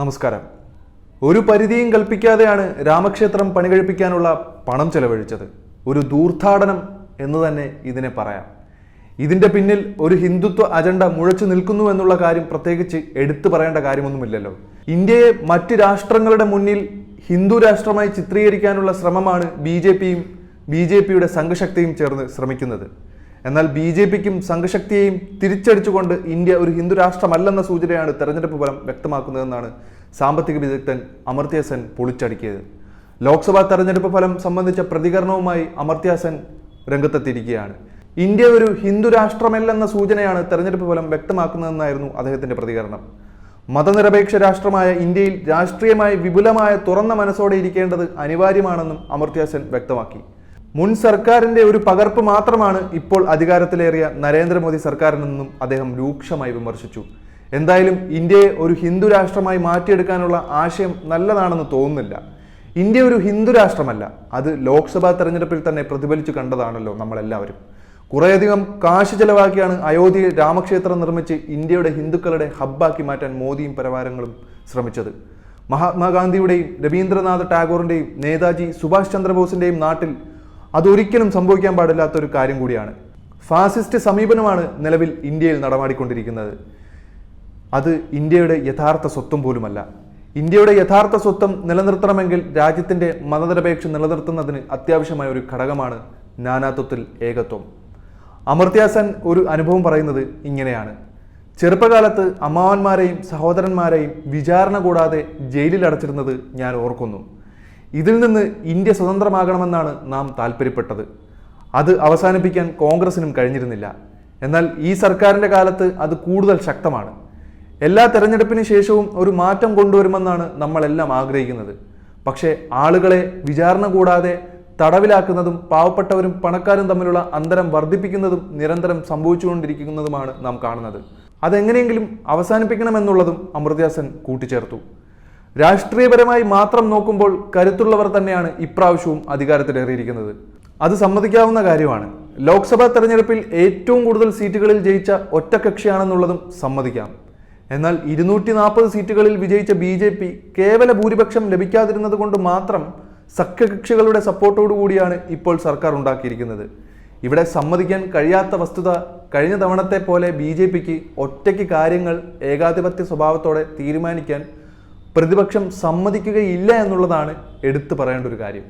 നമസ്കാരം. ഒരു പരിധിയും കൽപ്പിക്കാതെയാണ് രാമക്ഷേത്രം പണികഴിപ്പിക്കാനുള്ള പണം ചെലവഴിച്ചത്. ഒരു ദൂർത്ഥാടനം എന്ന് തന്നെ ഇതിനെ പറയാം. ഇതിന്റെ പിന്നിൽ ഒരു ഹിന്ദുത്വ അജണ്ട മുഴച്ചു നിൽക്കുന്നു എന്നുള്ള കാര്യം പ്രത്യേകിച്ച് എടുത്തു പറയേണ്ട കാര്യമൊന്നുമില്ലല്ലോ. ഇന്ത്യയെ മറ്റ് രാഷ്ട്രങ്ങളുടെ മുന്നിൽ ഹിന്ദു രാഷ്ട്രമായി ചിത്രീകരിക്കാനുള്ള ശ്രമമാണ് ബി ജെ പിയും ബി ജെ പിയുടെ സംഘശക്തിയും ചേർന്ന് ശ്രമിക്കുന്നത്. എന്നാൽ ബി ജെ പിക്കും സംഘശക്തിയെയും തിരിച്ചടിച്ചുകൊണ്ട് ഇന്ത്യ ഒരു ഹിന്ദു രാഷ്ട്രമല്ലെന്ന സൂചനയാണ് തെരഞ്ഞെടുപ്പ് ഫലം വ്യക്തമാക്കുന്നതെന്നാണ് സാമ്പത്തിക വിദഗ്ധൻ അമർത്യാസൻ സെൻ പൊളിച്ചടുക്കിയത്. ലോക്സഭാ തെരഞ്ഞെടുപ്പ് ഫലം സംബന്ധിച്ച പ്രതികരണവുമായി അമർത്യാസൻ രംഗത്തെത്തിയിരിക്കുകയാണ്. ഇന്ത്യ ഒരു ഹിന്ദു രാഷ്ട്രമല്ലെന്ന സൂചനയാണ് തെരഞ്ഞെടുപ്പ് ഫലം വ്യക്തമാക്കുന്നതെന്നായിരുന്നു അദ്ദേഹത്തിന്റെ പ്രതികരണം. മതനിരപേക്ഷ രാഷ്ട്രമായ ഇന്ത്യയിൽ രാഷ്ട്രീയമായി വിപുലമായ തുറന്ന മനസ്സോടെ ഇരിക്കേണ്ടത് അനിവാര്യമാണെന്നും അമർത്യാസൻ വ്യക്തമാക്കി. മുൻ സർക്കാരിന്റെ ഒരു പകർപ്പ് മാത്രമാണ് ഇപ്പോൾ അധികാരത്തിലേറിയ നരേന്ദ്രമോദി സർക്കാരിനെന്നും അദ്ദേഹം രൂക്ഷമായി വിമർശിച്ചു. എന്തായാലും ഇന്ത്യയെ ഒരു ഹിന്ദു രാഷ്ട്രമായി മാറ്റിയെടുക്കാനുള്ള ആശയം നല്ലതാണെന്ന് തോന്നുന്നില്ല. ഇന്ത്യ ഒരു ഹിന്ദു രാഷ്ട്രമല്ല. അത് ലോക്സഭാ തെരഞ്ഞെടുപ്പിൽ തന്നെ പ്രതിഫലിച്ചു കണ്ടതാണല്ലോ നമ്മളെല്ലാവരും. കുറേയധികം കാശ് ചെലവാക്കിയാണ് അയോധ്യയിൽ രാമക്ഷേത്രം നിർമ്മിച്ച് ഇന്ത്യയുടെ ഹിന്ദുക്കളുടെ ഹബ്ബാക്കി മാറ്റാൻ മോദിയും പരവാരങ്ങളും ശ്രമിച്ചത്. മഹാത്മാഗാന്ധിയുടെയും രവീന്ദ്രനാഥ് ടാഗോറിന്റെയും നേതാജി സുഭാഷ് ചന്ദ്രബോസിന്റെയും നാട്ടിൽ അതൊരിക്കലും സംഭവിക്കാൻ പാടില്ലാത്ത ഒരു കാര്യം കൂടിയാണ്. ഫാസിസ്റ്റ് സമീപനമാണ് നിലവിൽ ഇന്ത്യയിൽ നടമാടിക്കൊണ്ടിരിക്കുന്നത്. അത് ഇന്ത്യയുടെ യഥാർത്ഥ സ്വത്വം പോലുമല്ല. ഇന്ത്യയുടെ യഥാർത്ഥ സ്വത്വം നിലനിർത്തണമെങ്കിൽ രാജ്യത്തിന്റെ മതനിരപേക്ഷ നിലനിർത്തുന്നതിന് അത്യാവശ്യമായ ഒരു ഘടകമാണ് നാനാത്വത്തിൽ ഏകത്വം. അമർത്യാസൻ ഒരു അനുഭവം പറയുന്നത് ഇങ്ങനെയാണ്. ചെറുപ്പകാലത്ത് അമ്മാവന്മാരെയും സഹോദരന്മാരെയും വിചാരണ കൂടാതെ ജയിലിൽ അടച്ചിരുന്നത് ഞാൻ ഓർക്കുന്നു. ഇതിൽ നിന്ന് ഇന്ത്യ സ്വതന്ത്രമാകണമെന്നാണ് നാം താല്പര്യപ്പെട്ടത്. അത് അവസാനിപ്പിക്കാൻ കോൺഗ്രസിനും കഴിഞ്ഞിരുന്നില്ല. എന്നാൽ ഈ സർക്കാരിന്റെ കാലത്ത് അത് കൂടുതൽ ശക്തമാണ്. എല്ലാ തെരഞ്ഞെടുപ്പിന് ശേഷവും ഒരു മാറ്റം കൊണ്ടുവരുമെന്നാണ് നമ്മളെല്ലാം ആഗ്രഹിക്കുന്നത്. പക്ഷേ ആളുകളെ വിചാരണ കൂടാതെ തടവിലാക്കുന്നതും പാവപ്പെട്ടവരും പണക്കാരും തമ്മിലുള്ള അന്തരം വർദ്ധിപ്പിക്കുന്നതും നിരന്തരം സംഭവിച്ചുകൊണ്ടിരിക്കുന്നതുമാണ് നാം കാണുന്നത്. അതെങ്ങനെയെങ്കിലും അവസാനിപ്പിക്കണമെന്നുള്ളതും അമൃത്യാസൻ കൂട്ടിച്ചേർത്തു. രാഷ്ട്രീയപരമായി മാത്രം നോക്കുമ്പോൾ കരുത്തുള്ളവർ തന്നെയാണ് ഇപ്രാവശ്യവും അധികാരത്തിലേറിയിരിക്കുന്നത്. അത് സമ്മതിക്കാവുന്ന കാര്യമാണ്. ലോക്സഭാ തെരഞ്ഞെടുപ്പിൽ ഏറ്റവും കൂടുതൽ സീറ്റുകളിൽ ജയിച്ച ഒറ്റകക്ഷിയാണെന്നുള്ളതും സമ്മതിക്കാം. എന്നാൽ ഇരുന്നൂറ്റി നാൽപ്പത് സീറ്റുകളിൽ വിജയിച്ച ബി ജെ പി കേവല ഭൂരിപക്ഷം ലഭിക്കാതിരുന്നത് കൊണ്ട് മാത്രം സഖ്യകക്ഷികളുടെ സപ്പോർട്ടോടു കൂടിയാണ് ഇപ്പോൾ സർക്കാർ ഉണ്ടാക്കിയിരിക്കുന്നത്. ഇവിടെ സമ്മതിക്കാൻ കഴിയാത്ത വസ്തുത കഴിഞ്ഞ തവണത്തെ പോലെ ബി ജെ പിക്ക് ഒറ്റയ്ക്ക് കാര്യങ്ങൾ ഏകാധിപത്യ സ്വഭാവത്തോടെ തീരുമാനിക്കാൻ പ്രതിപക്ഷം സമ്മതിക്കുകയില്ല എന്നുള്ളതാണ് എടുത്തു പറയേണ്ട ഒരു കാര്യം.